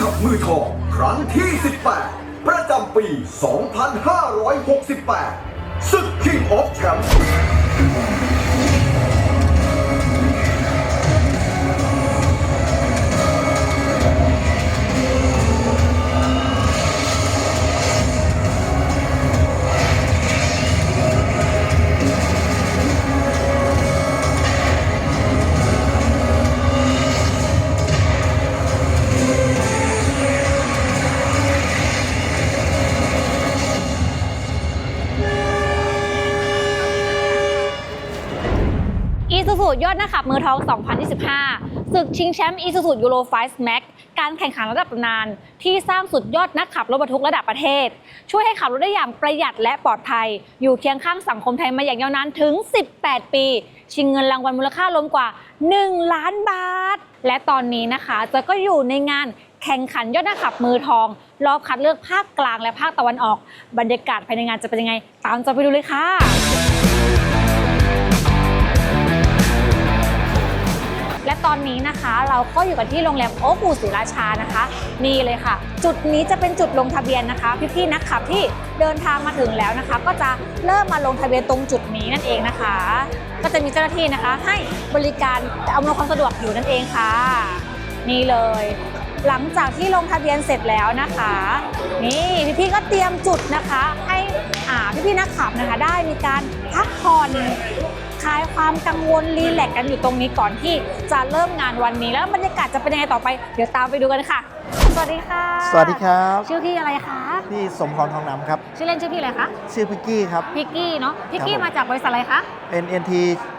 ขับมือทองครั้งที่ 18 ประจำปี 2568ศึก King of Champs ยอดนักขับมือทอง 2025 ศึกชิงแชมป์อีซูซูยูโร5 Max กการแข่งขันระดับตำนาน ที่สร้างสุดยอดนักขับรถบรรทุกระดับประเทศ ช่วยให้ขับรถได้อย่างประหยัดและปลอดภัย อยู่เคียงข้างสังคมไทยมาอย่างยาวนานถึง 18 ปี ชิงเงินรางวัลมูลค่ารวมกว่า 1 ล้านบาท และตอนนี้นะคะเจะก็อยู่ในงานแข่งขันยอดนักขับมือทอง รอบคัดเลือกภาคกลางและภาคตะวันออก บรรยากาศภายในงานจะเป็นยังไง ตามจะไปดูเลยค่ะ และตอนนี้นะคะ เราก็อยู่กันที่โรงแรมโอ๊กูศรีราชานะคะนี่เลยค่ะ จุดนี้จะเป็นจุดลงทะเบียนนะคะ พี่ๆนักขับที่เดินทางมาถึงแล้วนะคะ ก็จะเริ่มมาลงทะเบียนตรงจุดนี้นั่นเองนะคะ ก็จะมีเจ้าหน้าที่นะคะ ให้บริการอำนวยความสะดวกอยู่นั่นเองค่ะ นี่เลย หลังจากที่ลงทะเบียนเสร็จแล้วนะคะ นี่พี่ๆก็เตรียมจุดนะคะ ให้อาพี่ๆนักขับนะคะ ได้มีการพักผ่อน คลายความกังวลรีแลกซ์กันอยู่ตรงนี้ก่อนที่จะเริ่มงานวันนี้ แล้วบรรยากาศจะเป็นยังไงต่อไปเดี๋ยวตามไปดูกันค่ะ สวัสดีค่ะ สวัสดีครับ ชื่อพี่อะไรคะพี่สมพรทองน้ำครับ ชื่อเล่นชื่อพี่อะไรคะชื่อพิกกี้ครับ พิกกี้เนาะพิกกี้ครับผมมาจากบริษัทอะไรคะ NNT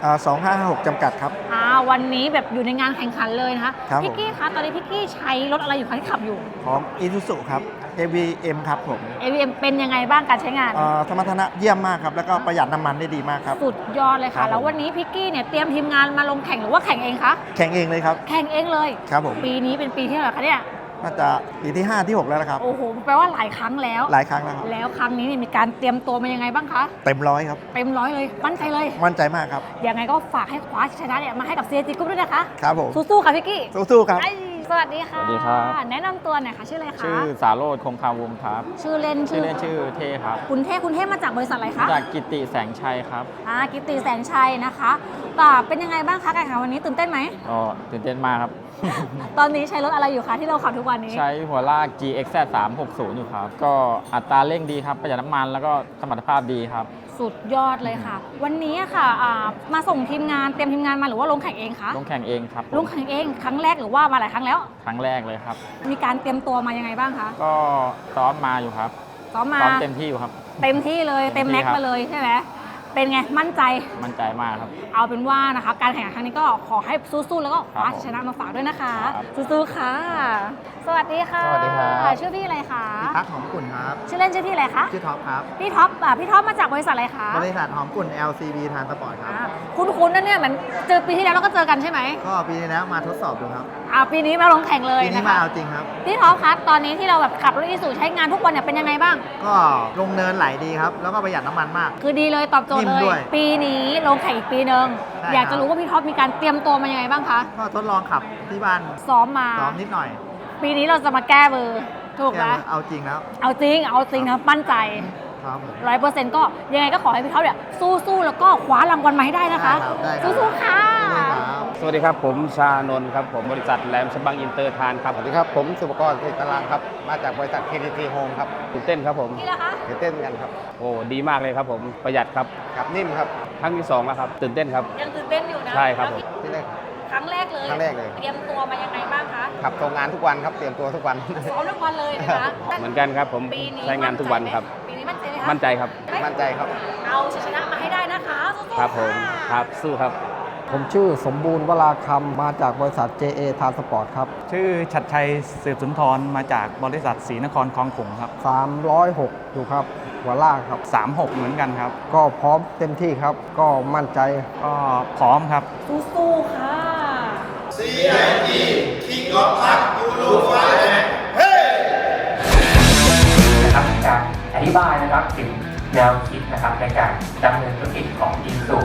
อ่า2556จำกัดครับอ่าวันนี้แบบอยู่ในงานแข่งขันเลยนะคะครับผมพิกกี้คะตอนนี้พิกกี้ใช้รถอะไรอยู่คะที่ขับอยู่ของ Isuzu ครับ AVM ครับผม AVM เป็นยังไงบ้างการใช้งานอ่าธรรมทนะเยี่ยมมากครับ แล้วก็ประหยัดน้ำมันได้ดีมากครับ สุดยอดเลยครัค่ะบผม แล้ววันนี้พิกกี้เนี่ยเตรียมทีมงานมาลงแข่งหรือว่าแข่งเองคะ แข่งเองเลยครับ แข่งเองเลย ครับผม ปีนี้เป็นปีที่เท่าไหร่คะเนี่ย น่าจะปีที่ 5 ที่ 6 แล้วนะครับ โอ้โห แปลว่าหลายครั้งแล้ว หลายครั้งแล้วครับ แล้วครั้งนี้เนี่ยมีการเตรียมตัวมายังไงบ้างคะ เต็มร้อยครับ เต็มร้อยเลย มั่นใจเลย มั่นใจมากครับ ยังไงก็ฝากให้คว้าชนะเนี่ยมาให้กับ CG Group ด้วยนะคะ ครับผม สู้ๆค่ะพี่กี้สู้ๆครับ ไอ้ สวัสดีค่ะ สวัสดีครับ แนะนำตัวหน่อยค่ะ ชื่ออะไรคะ ชื่อสาโรธคงคาวงศ์ครับ ชื่อเล่นชื่อเล่นชื่อเทครับ คุณเทพคุณเทพมาจากบริษัทอะไรคะจากกิติแสงชัยครับอ่ากิตติแสงชัยนะคะอ่าเป็นยังไงบ้างคะการแข่งขันวันนี้ตื่นเต้นไหม ก็ตื่นเต้นมากครับ ตอนนี้ใช้รถอะไรอยู่คะที่เราขับทุกวันนี้ ใช้หัวลาก GXZ 360อยู่ครับ ก็อัตราเร่งดีครับ ประหยัดน้ำมันแล้วก็สมรรถภาพดีครับ สุดยอดเลยค่ะ วันนี้อะค่ะอ่ามาส่งทีมงานเตรียมทีมงานมาหรือว่าลงแข่งเองคะลงแข่งเองครับผมลงแข่งเองครั้งแรกหรือว่ามาหลายครั้งแล้ว ครั้งแรกเลยครับ มีการเตรียมตัวมายังไงบ้างคะก็ซ้อมมาอยู่ครับ ซ้อมมาซ้อมเต็มที่อยู่ครับ เต็มที่เลยเต็เต็มมที่แม็กซ์ครับ มาเลยใช่ไหม เป็นไงมั่นใจ มั่นใจมากครับ เอาเป็นว่านะคะการแข่งขันครั้งนี้ก็ขอให้สู้ๆแล้วก็คว้าครับผมชนะมาฝากด้วยนะคะ ครับ สู้ๆค่ะ สวัสดีค่ะสวัสดีครับ ชื่อพี่อะไรคะพักหอมกุ่นครับ ชื่อเล่นชื่อพี่อะไรคะชื่อท็อปครับ พี่ท็อปอะพี่ท็อปมาจากบริษัทอะไรคะบริษัทหอมกุ่น LCB ทานสปอร์ตครับ อ่าคุ้นๆนะเนี่ยเหมือนเจอปีที่แล้วเราก็เจอกันใช่ไหมก็ปีที่แล้วมาทดสอบดูครับ อ่าปีนี้มาลงแข่งเลยปีนี้นะมาคะเอาจริงครับ พี่ท็อปคะตอนนี้ที่เราแบบขับรถอีซูใช้งานทุกวันเนี่ยเป็นยังไงบ้าง ก็ลงเนินไหลดีครับ แล้วก็ประหยัดน้ำมันมาก คือดีเลยตอบโจทย์นิ่เลมด้วยย ปีนี้ลงแข่งอีกปีหนึ่งใช่อยากครัจะบ รู้ว่าพี่ท็อปมีการเตรียมตัวมายังไงบ้างคะ ก็ทดลองขับที่บ้านซ้อมมา ซ้อมนิดหน่อยปีนี้เราจะมาแก้เบอร์ถูกไหมแค่เอาจริงแล้วเอาจริง เอาจริงนะมั่นใจครับผม ร้อยเปอร์เซ็นต์ก็ยังไงก็ขอให้พี่ท็อปเนี่ยสู้ๆแล้วก็คว้ารางวัลมาให้ได้นะคะ ได้ครับได้ครับสู้ๆค่ะครับ สวัสดีครับ ผมชานนท์ครับ ผมบริษัทแหลมฉบังอินเตอร์ทานครับ สวัสดีครับ ผมสุปกรณ์เทตารางครับ มาจากบริษัท KTT Home ครับตื่นเต้นครับผมนี่แหละคะตื่นเต้นเหมือนกันครับโอ้ดีมากเลยครับผมประหยัดครับกับนิ่มครับครั้งที่สองแล้วครับตื่นเต้นครับ ยังตื่นเต้นอยู่นะใช่ครับแล้วผม ที่แรกครั้งแรกเลยครั้งแรกเลย เตรียมตัวมายังไงบ้างคะขับโรงงานทุกวันครับเตรียมตัวทุกวัน ซ้อมทุกวันเลยนะคะเหมือนกันครับผมปีนี้ใช้งานทุกวันครับ ปีนี้มั่นใจไหมคะมั่นใจครับ มั่นใจครับ เอาชัยชนะมาให้ได้นะคะสู้ๆครับผมะ ครับสู้ครับ ผมชื่อสมบูรณ์วราคำมาจากบริษัท JA ทานสปอร์ตครับ ชื่อชัดชัยสืบสุนทรมาจากบริษัทศรีนครคลองขุงครับ 306 อยู่ครับ หัวล่างครับ 36 เหมือนกันครับ ก็พร้อมเต็มที่ครับ ก็มั่นใจ ก็พร้อมครับ สู้ๆค่ะนะครับการอธิบายนะครับถึงแนวคิดนะครับในการดำเนินธุรกิจของอินซู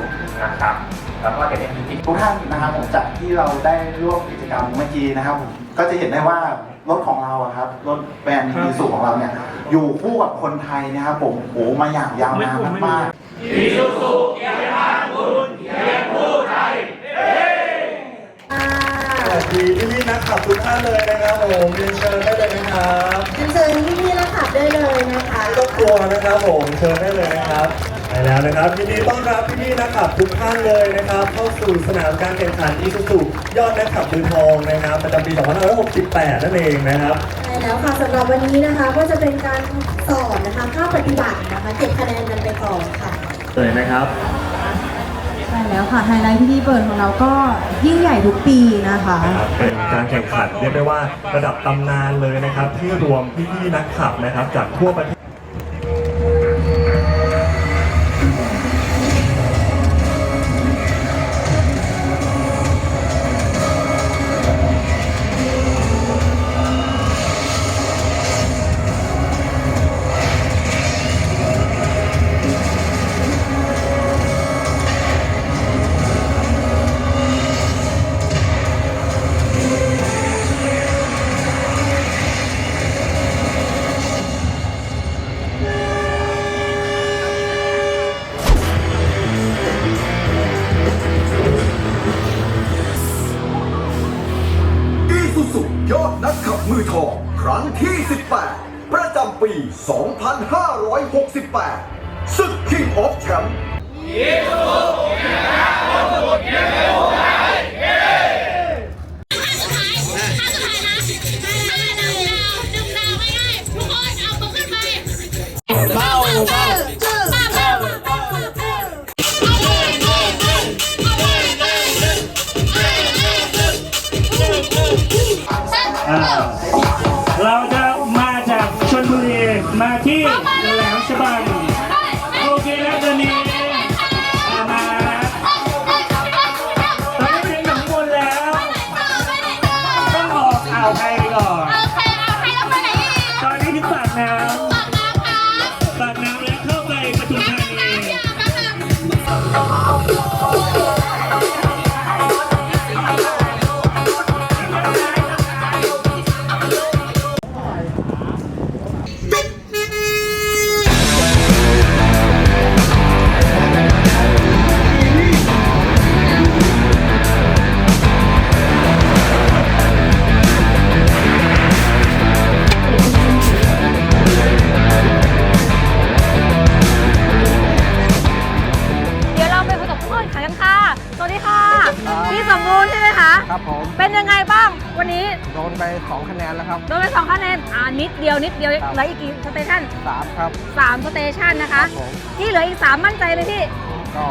นะครับ แล้วก็จะเป็นที่ทุกท่านนะครับผมจากที่เราได้ร่วมกิจกรรมเมื่อกี้นะครับผมก็จะเห็นได้ว่ารถของเราอะครับรถแบรนด์มีสูของเราเนี่ยอยู่คู่กับคนไทยนะครับผมโอ้มาอย่างยาวนานมากๆสวัสดีพี่พี่ๆนักขับทุกท่านเลยนะครับผมเรียนเชิญได้เลยนะครับเชิญพี่ๆนักขับได้เลยนะคะไม่ต้องกลัวนะครับผมเชิญได้เลยนะครับ ไปแล้วนะครับยินดีต้อนรับพี่พี่ๆนักขับทุกท่านเลยนะครับ เข้าสู่สนามการแข่งขันอีซูซูยอดนักขับมือทองนะครับประจำปี 2568 นั่นเองนะครับใช่แล้วค่ะสำหรับวันนี้นะคะก็จะเป็นการสอนนะคะภาคปฏิบัตินะคะเก็บคะแนนกันไปก่อนค่ะเลยนะครับ ใช่แล้วค่ะไฮไลท์พิธีเปิดของเราก็ยิ่งใหญ่ทุกปีนะคะนะครับเป็นการแข่งขันเรียกได้ว่าระดับตำนานเลยนะครับ ที่รวมพี่ๆนักขับนะครับ จากทั่วประเท ประจำปี 2568 ศึก King of Champ เรา บูรณ์ใช่ไหมคะ ครับผมเป็นยังไงบ้างวันนี้โดนไป2คะแนนแล้วครับ โดนไปสองคะแนนอ่านิดเดียวนิดเดียวเหครับ ลืออีกกี่สเตชัน3ครับสามสเตชันนะคะผมที่เหลืออีกสามมั่นใจเลยพี่ก็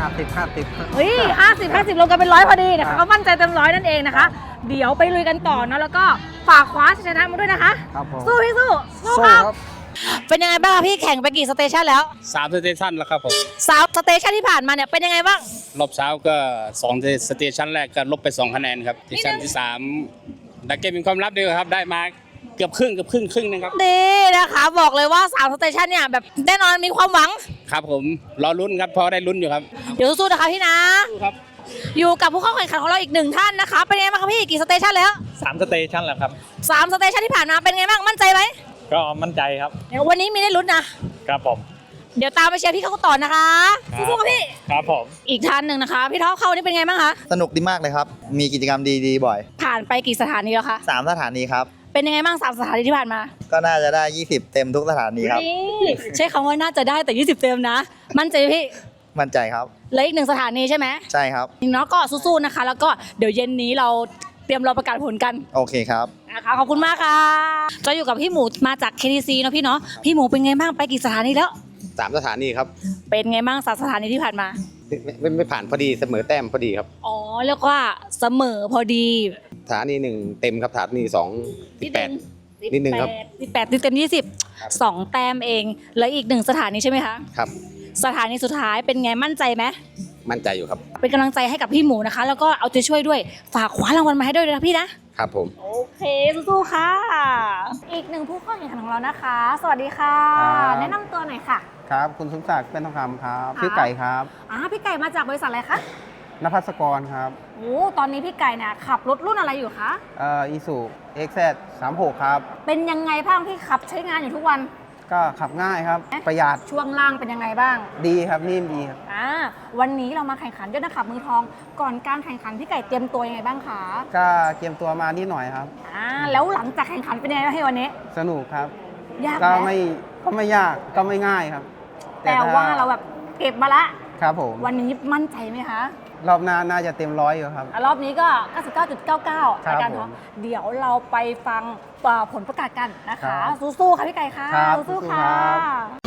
50 50เฮ้ยห้าสิบห้าสิบลงกันเป็นร้อยพอดีนะครัคะบ ก็มั่นใจเต็มร้อยนั่นเองนะคะ เดี๋ยวไปลุยกันต่อเนอะแล้วก็ฝากคว้าชัยชนะมาด้วยนะคะ ครับผมสู้พี่สู้สู้สู้ครับ ครับ เป็นยังไงบ้างคะพี่แข่งไปกี่สเตชันแล้วสามสเตชันแล้วครับผมสามสเตชันที่ผ่านมาเนี่ยเป็นยังไงบ้าง รอบเช้าก็2สเตชันแรกก็ลบไป 2 คะแนนครับสเตชันที่3ดักเก็ตเป็นความลับดีกว่าครับได้มาเกือบครึ่งเกือบครึ่งครึ่งหนึงครับดีนะคะบอกเลยว่า3สเตชันเนี่ยแบบแน่นอนมีความหวัง ครับผมรอลุ้นครับเพอได้ลุ้นอยู่ครับ เดี๋ยวสู้ๆนะคะพี่นะครับอยู่กับผู้เข้าแข่งขันของเราอีกหนึ่งท่านนะคะเป็นไงบ้างคะพี่กี่สเตชันแล้ว3สเตชันแล้วครับสามสเตชันที่ผ่านมาเป็นไงบ้างมั่นใจไหมก็มั่นใจครับเดี๋ยววันนี้มีได้ลุ้นนะครับผม เดี๋ยวตามไปเชียร์พี่เขาต่อนะคะสู้ๆค่ะพี่ ครับผม อีกท่านหนึ่งนะคะ พี่ท็อปเขานี่เป็นไงบ้างคะ สนุกดีมากเลยครับ มีกิจกรรมดีๆบ่อย ผ่านไปกี่สถานีแล้วคะ 3 สถานีครับ เป็นยังไงบ้างสามสถานีที่ผ่านมาก็น่าจะได้ 20 เต็มทุกสถานีครับ นี่ใช้คำว่าน่าจะได้แต่ 20 เต็มนะ มั่นใจไหมพี่ มั่นใจครับเหลืออีกหนึ่งสถานีใช่ไหมใช่ครับ เนาะก็สู้ๆนะคะ แล้วก็เดี๋ยวเย็นนี้เราเตรียมรอประกาศผลกันโอเคครับ นะคะขอบคุณมากค่ะ จะอยู่กับพี่หมูมาจาก KTC เนาะพี่เนาะพี่หมูเป็นไงบ้างไปกี่สถานีแล้ว สามสถานีครับเป็นไงบ้างสามสถานีที่ผ่านมา ไม่ไม่ไม่ผ่านพอดีเสมอแต้มพอดีครับอ๋อเรียกว่าเสมอพอดีสถานีหนึ่งเต็มครับสถานีสองสิบแปด นิดนึงครับ สิบแปดติดเต็มยี่สิบสองแต้มเองแล้วอีกหนึ่งสถานีใช่ไหมคะครับ สถานีสุดท้ายเป็นไงมั่นใจไหมมั่นใจอยู่ครับ เป็นกำลังใจให้กับพี่หมูนะคะ แล้วก็เอาใจช่วยด้วยฝากคว้ารางวัลมาให้ด้วยนะพี่นะครับผม โอเคสู้ๆค่ะ อีกหนึ่งผู้เข้าแข่งขันของเรานะคะ สวัสดีค่ะ ครับ แนะนำตัวหน่อยค่ะ ครับ คุณสมศักดิ์เป็นทองคำครับค่ะชื่อไก่ครับอ่าพี่ไก่มาจากบริษัทอะไรคะนภัสกรครับโอ้ตอนนี้พี่ไก่เนี่ยขับรถรุ่นอะไรอยู่คะเอ่ออีซูเอ็กแซสามหกครับ เป็นยังไงบ้างที่ขับใช้งานอยู่ทุกวัน ก็ขับง่ายครับ ประหยัดช่วงล่างเป็นยังไงบ้าง ดีครับนิ่มดีครับอ่าวันนี้เรามาแข่งขันยอดนักขับมือทอง ก่อนการแข่งขันพี่ไก่เตรียมตัวยังไงบ้างคะก็เตรียมตัวมานิดหน่อยครับอ่าแล้วหลังจากแข่งขันเป็นยังไงบ้างให้วันนี้ สนุกครับยากก็ไหมไม่ก็ไม่ยากก็ไม่ง่ายครับ แต่ถ้ว่าเราแบบเก็บมาละ ครับผม วันนี้มั่นใจไหมคะ รอบหน้าน่าจะเต็มร้อยอยู่ครับอะรอบนี้ก็ 99.99ครับในการผมท้องเดี๋ยวเราไปฟังเอ่อผลประกาศกันนะครัคะบสู้ๆค่ะพี่ไก่ค่ะครับสู้สู้ๆๆค่ะ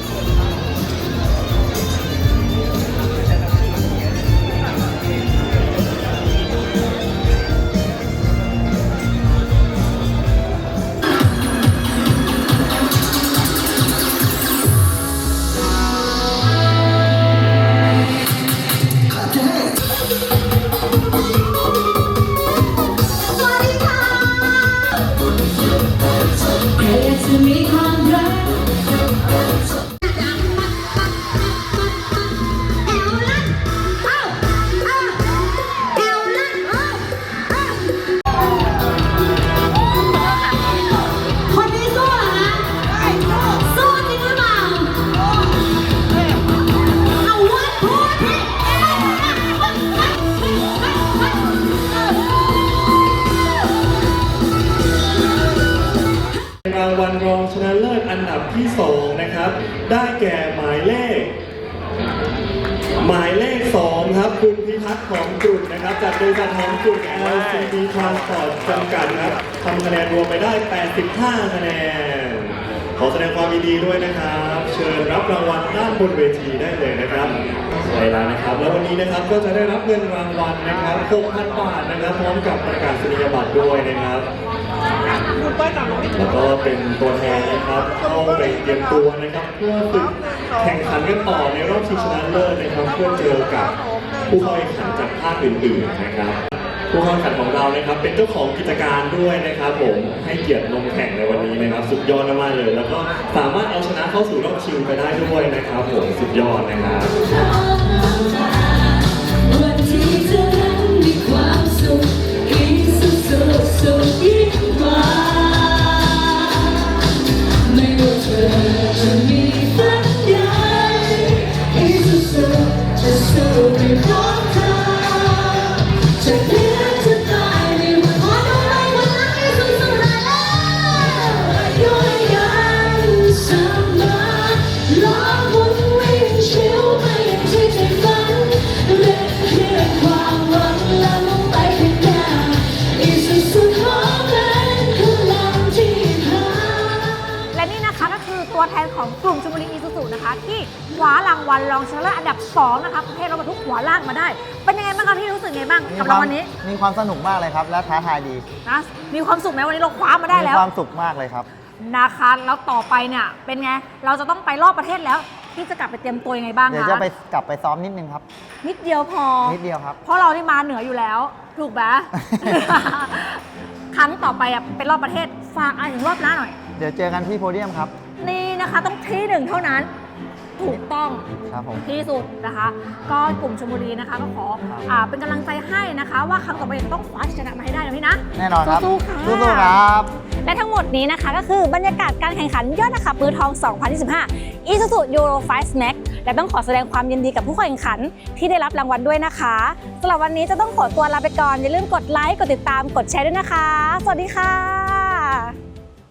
ได้แก่หมายเลข หมายเลข 2 ครับ คุณพิพัฒน์ของกลุ่มนะครับ จากบริษัทของกลุ่ม LCB Transport จำกัดครับทำคะแนนรวมไปได้ 85 คะแนน ขอแสดงความยินดีด้วยนะครับ เชิญรับรางวัลด้านบนเวทีได้เลยนะครับใช่แล้วนะครับ แล้ววันนี้นะครับก็จะได้รับเงินรางวัลนะครับ 6,000 บาทนะครับ พร้อมกับประกาศนียบัตรด้วยนะครับ แล้วก็เป็นตัวแทนนะครับเข้าไปเตรียมตัวนะครับเพื่อฝึกแข่งขันกันต่อในรอบชิงชนะเลิศนะครับเพื่อเจอกับผู้เข้าแข่งขันจากภาคอื่นๆนะครับ ผู้เข้าแข่งขันของเรานะครับ เป็นเจ้าของกิจการด้วยนะครับ ผมให้เกียรติลงแข่งในวันนี้นะครับ สุดยอดมากเลย แล้วก็สามารถเอาชนะเข้าสู่รอบชิงไปได้ด้วยนะครับผมสุดยอดนะครับวันที่เธอนั้นมีความสุขยิ่งสุดสุดสุดยิ่งกว่า ไม่ว่า ลากมาได้ เป็นยังไงบ้างคะพี่รู้สึกไงบ้างกับรางวัลนี้มีความสนุกมากเลยครับ และท้าทายดีนะมีความสุขไหมวันนี้เราคว้ามาได้มีแล้วความสุขมากเลยครับนะคะแล้วต่อไปเนี่ยเป็นไงเราจะต้องไปรอบประเทศแล้วพี่จะกลับไปเตรียมตัวยังไงบ้างเดี๋ยวคะจะไปกลับไปซ้อมนิดนึงครับ นิดเดียวพอนิดเดียวครับเพราะเรานี่มาเหนืออยู่แล้ว ถูกไหมครั้งต่อไปอะเป็นรอบประเทศฝากอะถึงรอบหน้าหน่อย เดี๋ยวเจอกันที่โพเดียมครับ นี่นะคะต้องที่หนึ่งเท่านั้น ถูกต้องครับผม ที่สุดนะคะ ก็กลุ่มชลบุรีนะคะก็ขออ่าเป็นกำลังใจให้นะคะ ว่าครั้งต่อไปต้องคว้าชัยชนะมาให้ได้นะพี่นะแน่นอนครับสู้ๆค่ะ สู้ๆครับ และทั้งหมดนี้นะคะก็คือบรรยากาศการแข่งขันยอดนักขับมือทอง 2025 Isuzu Euro 5 Snack และต้องขอแสดงความยินดีกับผู้แข่งขันที่ได้รับรางวัลด้วยนะคะสำหรับวันนี้จะต้องขอตัวลาไปก่อน อย่าลืมกดไลค์ กดติดตาม กดแชร์ด้วยนะคะ สวัสดีค่ะ